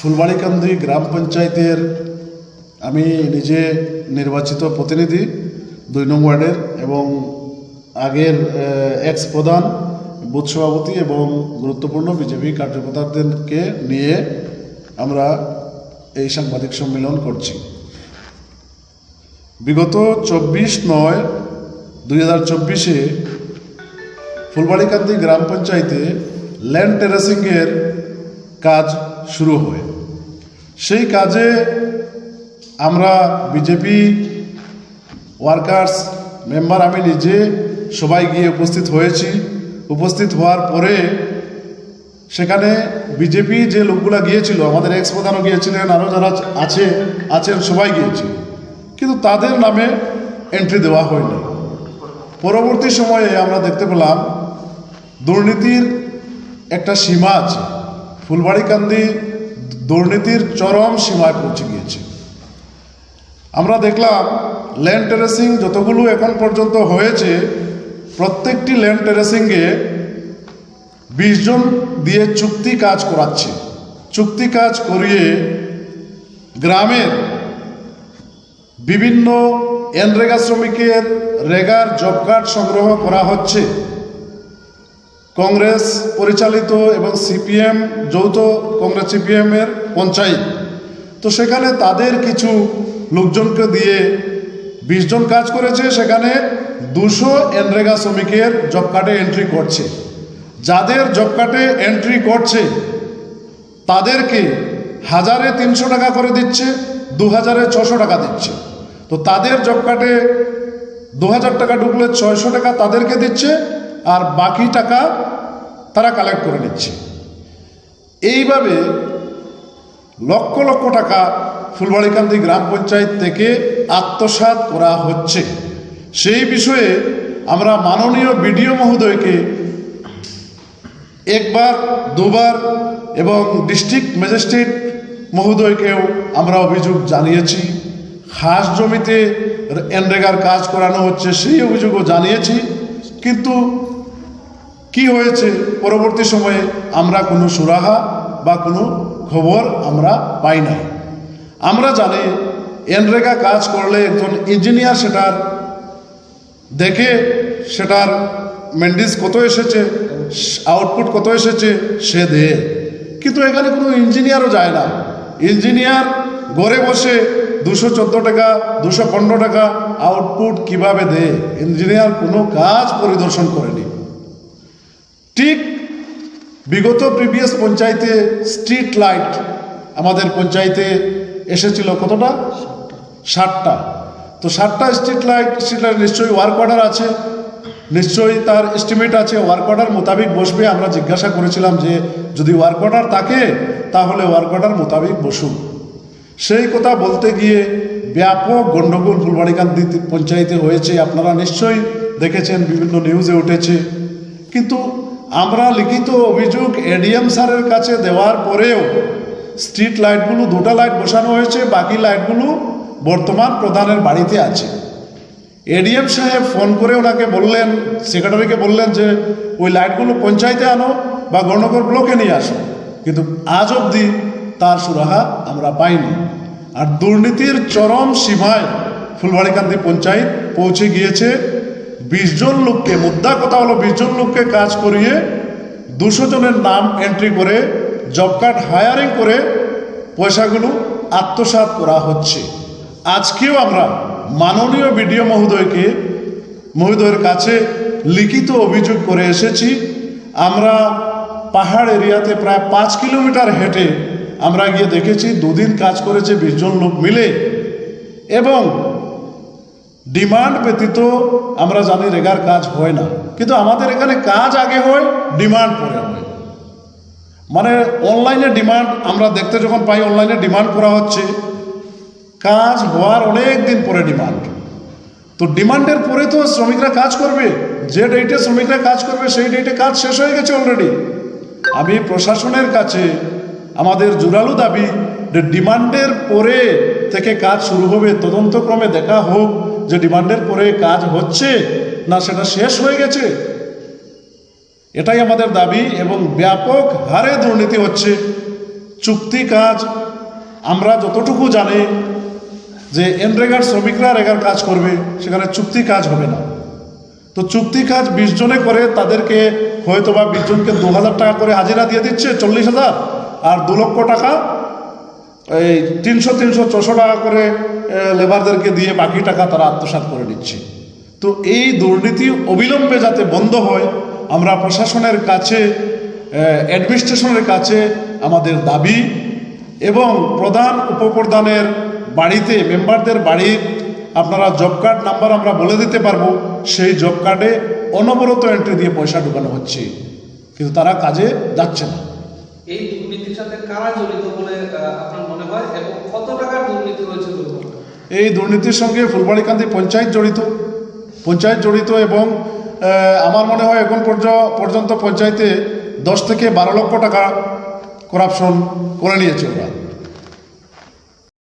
ফুলবাড়িকান্দি গ্রাম পঞ্চায়েতের আমি নিজে নির্বাচিত প্রতিনিধি, দুই নং ওয়ার্ডের এবং আগের এক্স প্রধান, বুথ সভাপতি এবং গুরুত্বপূর্ণ বিজেপি কার্যকর্তাদেরকে নিয়ে আমরা এই সাংবাদিক সম্মেলন করছি। বিগত চব্বিশ নয়, দুই হাজার চব্বিশে ফুলবাড়িকান্দি গ্রাম পঞ্চায়েতে ল্যান্ড টেরাসিংয়ের কাজ শুরু হয়। সেই কাজে আমরা বিজেপি ওয়ার্কার্স মেম্বার আমি নিজে সবাই গিয়ে উপস্থিত হয়েছি। উপস্থিত হওয়ার পরে সেখানে বিজেপি যে লোকগুলা গিয়েছিল, আমাদের এক্স প্রধানও গিয়েছিলেন, আরও যারা আছে, আছেন, সবাই গিয়েছিল কিন্তু তাদের নামে এন্ট্রি দেওয়া হয়নি। পরবর্তী সময়ে আমরা দেখতে পেলাম, দুর্নীতির একটা সীমা আছে। ফুলবাড়িকান্দি দুর্নীতির চরম সীমায় পৌঁছে গিয়েছে। আমরা দেখলাম ল্যান্ড টেরেসিং যতগুলো এখন পর্যন্ত হয়েছে, প্রত্যেকটি ল্যান্ড টেরেসিংয়ে বিশ জন দিয়ে চুক্তি কাজ করাচ্ছে। চুক্তি কাজ করিয়ে গ্রামের বিভিন্ন এনরেগা শ্রমিকের রেগার জব কার্ড সংগ্রহ করা হচ্ছে। কংগ্রেস পরিচালিত এবং সিপিএম, যৌথ কংগ্রেস সিপিএমের পঞ্চায়েত। তো সেখানে তাদের কিছু লোকজনকে দিয়ে বিশ জন কাজ করেছে, সেখানে দুশো এনরেগা শ্রমিকের জব কার্ডে এন্ট্রি করছে। যাদের জব কার্ডে এন্ট্রি করছে, তাদেরকে হাজারে তিনশো টাকা করে দিচ্ছে দু হাজারে ছশো টাকা দিচ্ছে। তো তাদের জব কার্ডে দু হাজার টাকা ঢুকলে ছয়শো টাকা তাদেরকে দিচ্ছে, আর বাকি টাকা তারা কালেক্ট করে নিচ্ছে। এইভাবে লক্ষ লক্ষ টাকা ফুলবাড়িকান্দি গ্রাম পঞ্চায়েত থেকে আত্মসাৎ করা হচ্ছে। সেই বিষয়ে আমরা মাননীয় বিডিও মহোদয়কে একবার, দুবার এবং ডিস্ট্রিক্ট ম্যাজিস্ট্রেট মহোদয়কেও আমরা অভিযোগ জানিয়েছি। খাস জমিতে এনরেগার কাজ করানো হচ্ছে সেই অভিযোগও জানিয়েছি। কিন্তু কি হয়েছে? পরবর্তী সময়ে আমরা কোনো সুরাহা বা কোনো খবর আমরা পাই নাই আমরা জানি এনরেগা কাজ করলে একজন ইঞ্জিনিয়ার সেটার দেখে সেটার মেন্ডিস কত এসেছে, আউটপুট কত এসেছে, সে দেয়। কিন্তু এখানে কোনো ইঞ্জিনিয়ারও যায় না। ইঞ্জিনিয়ার ঘরে বসে দুশো চোদ্দ টাকা, দুশো পনেরো টাকা আউটপুট কীভাবে দেয়? ইঞ্জিনিয়ার কোনো কাজ পরিদর্শন করেনি। ঠিক বিগত প্রিভিয়াস পঞ্চায়েতে স্ট্রিট লাইট আমাদের পঞ্চায়েতে এসেছিল কতটা? ষাটটা তো ষাটটা স্ট্রিট লাইট স্ট্রিট লাইট নিশ্চয়ই ওয়ার্ক অর্ডার আছে। নিশ্চয়ই তার এস্টিমেট আছে ওয়ার্ক অর্ডার মোতাবিক বসবে। আমরা জিজ্ঞাসা করেছিলাম যে যদি ওয়ার্ক অর্ডার থাকে, তাহলে ওয়ার্ক অর্ডার মোতাবিক বসুন। সেই কথা বলতে গিয়ে ব্যাপক গণ্ডগোল ফুলবাড়িকান্দি পঞ্চায়েতে হয়েছে। আপনারা নিশ্চয়ই দেখেছেন, বিভিন্ন নিউজে উঠেছে। কিন্তু আমরা লিখিত অভিযোগ এডিএম স্যারের কাছে দেওয়ার পরেও স্ট্রিট লাইটগুলো, দুটা লাইট বসানো হয়েছে, বাকি লাইটগুলো বর্তমান প্রধানের বাড়িতে আছে। এডিএম সাহেব ফোন করে ওনাকে বললেন, সেক্রেটারিকে বললেন যে, ওই লাইটগুলো পঞ্চায়েতে আনো বা গণনগর ব্লকে নিয়ে আসো। কিন্তু আজ অবধি তার সুরাহা আমরা পাইনি। আর দুর্নীতির চরম সীমায় ফুলবাড়িকান্দি পঞ্চায়েত পৌঁছে গিয়েছে বিশ জন লোককে, মুদ্রা কথা হলো বিশ জন লোককে কাজ করিয়ে দুশো জনের নাম এন্ট্রি করে জব কার্ড হায়ারিং করে পয়সাগুলো আত্মসাৎ করা হচ্ছে। আজকেও আমরা মাননীয় বিডিও মহোদয়কে, মহোদয়ের কাছে লিখিত অভিযোগ করে এসেছি। আমরা পাহাড় এরিয়াতে প্রায় পাঁচ কিলোমিটার হেঁটে আমরা গিয়ে দেখেছি, দুদিন কাজ করেছে বিশজন লোক মিলে। এবং ডিমান্ড ব্যতীত আমরা জানি রেগার কাজ হয় না। কিন্তু আমাদের এখানে কাজ আগে হয় ডিমান্ড পরে হয়। মানে অনলাইনে ডিমান্ড আমরা দেখতে যখন পাই অনলাইনে ডিমান্ড করা হচ্ছে। কাজ হওয়ার অনেক দিন পরে ডিমান্ড তো ডিমান্ডের পরে তো শ্রমিকরা কাজ করবে। যে ডেটে শ্রমিকরা কাজ করবে, সেই ডেটে কাজ শেষ হয়ে গেছে অলরেডি আমি প্রশাসনের কাছে আমাদের জোরালো দাবি ডিমান্ডের পরে থেকে কাজ শুরু হবে, তদন্তক্রমে দেখা হোক। যে ডিমান্ডের পরে কাজ হচ্ছে, না সেটা শেষ হয়ে গেছে? এটাই আমাদের দাবি এবং ব্যাপক হারে দুর্নীতি হচ্ছে। চুক্তি কাজ, আমরা যতটুকু জানি যে এনরেগার শ্রমিকরা রেগার কাজ করবে, সেখানে চুক্তি কাজ হবে না। তো চুক্তি কাজ বিশ জনে করে, তাদেরকে হয়তো বা বিশ জনকে দু হাজার টাকা করে হাজিরা দিয়ে দিচ্ছে, চল্লিশ হাজার, আর দু লক্ষ টাকা এই তিনশো তিনশো ছশো টাকা করে লেবারদেরকে দিয়ে বাকি টাকা তারা আত্মসাৎ করে নিচ্ছে। তো এই দুর্নীতি অবিলম্বে যাতে বন্ধ হয়, আমরা প্রশাসনের কাছে অ্যাডমিনিস্ট্রেশনের কাছে আমাদের দাবি এবং প্রধান উপপ্রধানের বাড়িতে মেম্বারদের বাড়ির আপনারা জব কার্ড নাম্বার আমরা বলে দিতে পারব, সেই জব কার্ডে অনবরত এন্ট্রি দিয়ে পয়সা ঢুকানো হচ্ছে। কিন্তু তারা কাজে যাচ্ছে না। এই দুর্নীতির সাথে কারা জড়িত বলে আপনার হয় এবং কত টাকার দুর্নীতি হয়েছিল এই দুর্নীতির সঙ্গে ফুলবাড়িকান্দি পঞ্চায়েত জড়িত। পঞ্চায়েত জড়িত এবং আমার মনে হয় এখন পর্য- পর্যন্ত পঞ্চায়েতে দশ থেকে বারো লক্ষ টাকা করাপশন করে নিয়েছে ওরা।